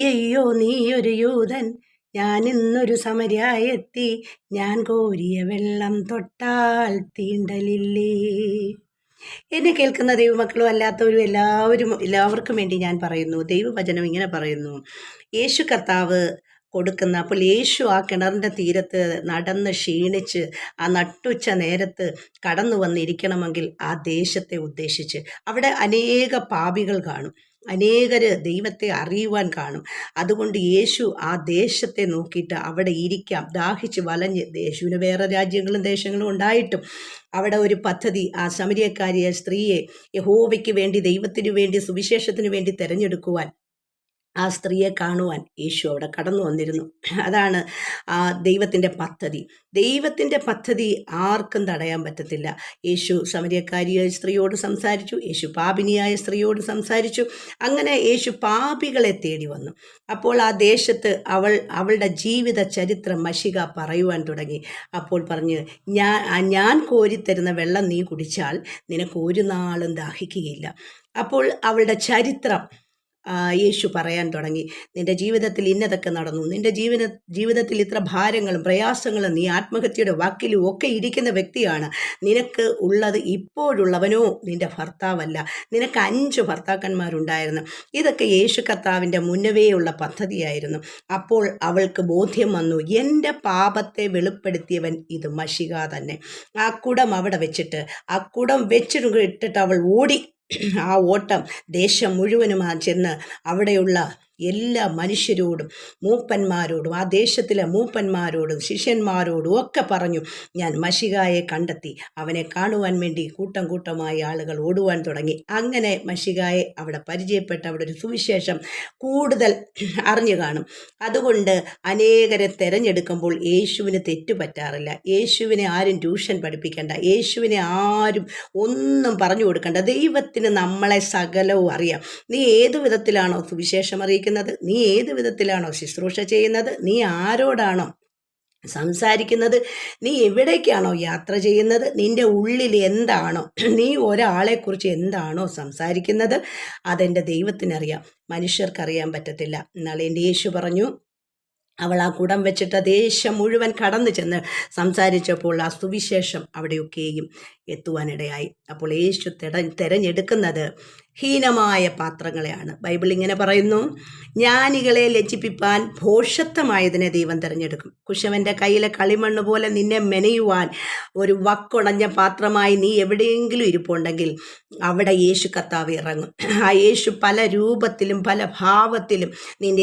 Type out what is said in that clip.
അയ്യോ നീ ഒരു യൂതൻ. ഞാൻ ഇന്നൊരു സമരായെത്തി ഞാൻ കോരിയ വെള്ളം തൊട്ടാൽ തീണ്ടലില്ലേ? എന്നെ കേൾക്കുന്ന ദൈവമക്കളും അല്ലാത്തവരും എല്ലാവരും എല്ലാവർക്കും വേണ്ടി ഞാൻ പറയുന്നു. ദൈവവചനം ഇങ്ങനെ പറയുന്നു. യേശു കർത്താവ് കൊടുക്കുന്ന. അപ്പോൾ യേശു ആ കിണറിന്റെ തീരത്ത് നടന്ന് ക്ഷീണിച്ച് ആ നട്ടുച്ച നേരത്ത് കടന്നു വന്നിരിക്കണമെങ്കിൽ ആ ദേശത്തെ ഉദ്ദേശിച്ച്. അവിടെ അനേക പാപികൾ കാണും. അനേകർ ദൈവത്തെ അറിയുവാൻ കാണും. അതുകൊണ്ട് യേശു ആ ദേശത്തെ നോക്കിയിട്ട് അവിടെ ഇരിക്കാം. ദാഹിച്ച് വലഞ്ഞ് യേശുവിന് വേറെ രാജ്യങ്ങളും ദേശങ്ങളും ഉണ്ടായിട്ടും. അവിടെ ഒരു പദ്ധതി ആ സമരിയക്കാരിയ സ്ത്രീയെ യഹോവയ്ക്ക് വേണ്ടി ദൈവത്തിനു വേണ്ടി സുവിശേഷത്തിനു വേണ്ടി തിരഞ്ഞെടുക്കുവാൻ ആ സ്ത്രീയെ കാണുവാൻ യേശു അവിടെ കടന്നു വന്നിരുന്നു. അതാണ് ആ ദൈവത്തിന്റെ പദ്ധതി. ദൈവത്തിന്റെ പദ്ധതി ആർക്കും തടയാൻ പറ്റത്തില്ല. യേശു സമരിയക്കാരിയായ സ്ത്രീയോട് സംസാരിച്ചു യേശു പാപിനിയായ സ്ത്രീയോട് സംസാരിച്ചു. അങ്ങനെ യേശു പാപികളെ തേടി വന്നു. അപ്പോൾ ആ ദേശത്ത് അവൾ അവളുടെ ജീവിത ചരിത്രം മഷിക പറയുവാൻ തുടങ്ങി. അപ്പോൾ പറഞ്ഞ് ഞാൻ ഞാൻ കോരിത്തരുന്ന വെള്ളം നീ കുടിച്ചാൽ നിനക്ക് ഒരു നാളും ദാഹിക്കുകയില്ല. അപ്പോൾ അവളുടെ ചരിത്രം യേശു പറയാൻ തുടങ്ങി. നിന്റെ ജീവിതത്തിൽ ഇന്നതൊക്കെ നടന്നു. നിന്റെ ജീവന ജീവിതത്തിൽ ഇത്ര ഭാരങ്ങളും പ്രയാസങ്ങളും നീ ആത്മഹത്യയുടെ വാക്കിലും ഒക്കെ ഇരിക്കുന്ന വ്യക്തിയാണ്. നിനക്ക് ഉള്ളത് ഇപ്പോഴുള്ളവനോ നിന്റെ ഭർത്താവല്ല. നിനക്ക് അഞ്ച് ഭർത്താക്കന്മാരുണ്ടായിരുന്നു. ഇതൊക്കെ യേശു കർത്താവിന്റെ മുന്നവേയുള്ള പദ്ധതിയായിരുന്നു. അപ്പോൾ അവൾക്ക് ബോധ്യം വന്നു എന്റെ പാപത്തെ വെളിപ്പെടുത്തിയവൻ ഇത് മഷിക തന്നെ. ആ കുടം അവിടെ വെച്ചിട്ട് ആ കുടം വെച്ചിട്ട് ഇട്ടിട്ട് അവൾ ഓടി ആ ഓട്ടം ദേശം മുഴുവനും ആ ചെന്ന് അവിടെയുള്ള എല്ലാ മനുഷ്യരോടും മൂപ്പന്മാരോടും ആ ദേശത്തിലെ മൂപ്പന്മാരോടും ശിഷ്യന്മാരോടും ഒക്കെ പറഞ്ഞു ഞാൻ മഷികായെ കണ്ടെത്തി. അവനെ കാണുവാൻ വേണ്ടി കൂട്ടം കൂട്ടമായി ആളുകൾ ഓടുവാൻ തുടങ്ങി. അങ്ങനെ മഷികായെ അവിടെ പരിചയപ്പെട്ട അവിടെ ഒരു സുവിശേഷം കൂടുതൽ അറിഞ്ഞു കാണും. അതുകൊണ്ട് അനേകരെ തിരഞ്ഞെടുക്കുമ്പോൾ യേശുവിന് തെറ്റുപറ്റാറില്ല യേശുവിനെ ആരും ട്യൂഷൻ പഠിപ്പിക്കേണ്ട. യേശുവിനെ ആരും ഒന്നും പറഞ്ഞു കൊടുക്കേണ്ട. ദൈവത്തിന് നമ്മളെ സകലവും അറിയാം. നീ ഏതു വിധത്തിലാണോ സുവിശേഷം അറിയിക്കുന്നത്? സംസാരിക്കുന്നത്? നീ ഏത് വിധത്തിലാണോ ശുശ്രൂഷ ചെയ്യുന്നത്? നീ ആരോടാണോ സംസാരിക്കുന്നത്? നീ എവിടേക്കാണോ യാത്ര ചെയ്യുന്നത്? നിന്റെ ഉള്ളിൽ എന്താണോ? നീ ഒരാളെക്കുറിച്ച് എന്താണോ സംസാരിക്കുന്നത്? അതെന്റെ ദൈവത്തിനറിയാം. മനുഷ്യർക്കറിയാൻ പറ്റത്തില്ല. എന്നാൽ എന്റെ യേശു പറഞ്ഞു. അവൾ ആ കുടം വെച്ചിട്ട് ദേശം മുഴുവൻ കടന്നു ചെന്ന് സംസാരിച്ചപ്പോൾ ആ സുവിശേഷം അവിടെയൊക്കെയും എത്തുവാനിടയായി. അപ്പോൾ യേശു തെട തിരഞ്ഞെടുക്കുന്നത് ഹീനമായ പാത്രങ്ങളെയാണ്. ബൈബിൾ ഇങ്ങനെ പറയുന്നു ജ്ഞാനികളെ ലജ്ജിപ്പിപ്പാൻ ഭോഷത്വമായതിനെ ദൈവം തിരഞ്ഞെടുക്കും. കുശവന്റെ കയ്യിലെ കളിമണ്ണ് പോലെ നിന്നെ മെനയുവാൻ ഒരു വക്കുടഞ്ഞ പാത്രമായി നീ എവിടെയെങ്കിലും ഇരിപ്പുണ്ടെങ്കിൽ അവിടെ യേശു കത്താവ് ഇറങ്ങും. ആ യേശു പല രൂപത്തിലും പല ഭാവത്തിലും നിന്റെ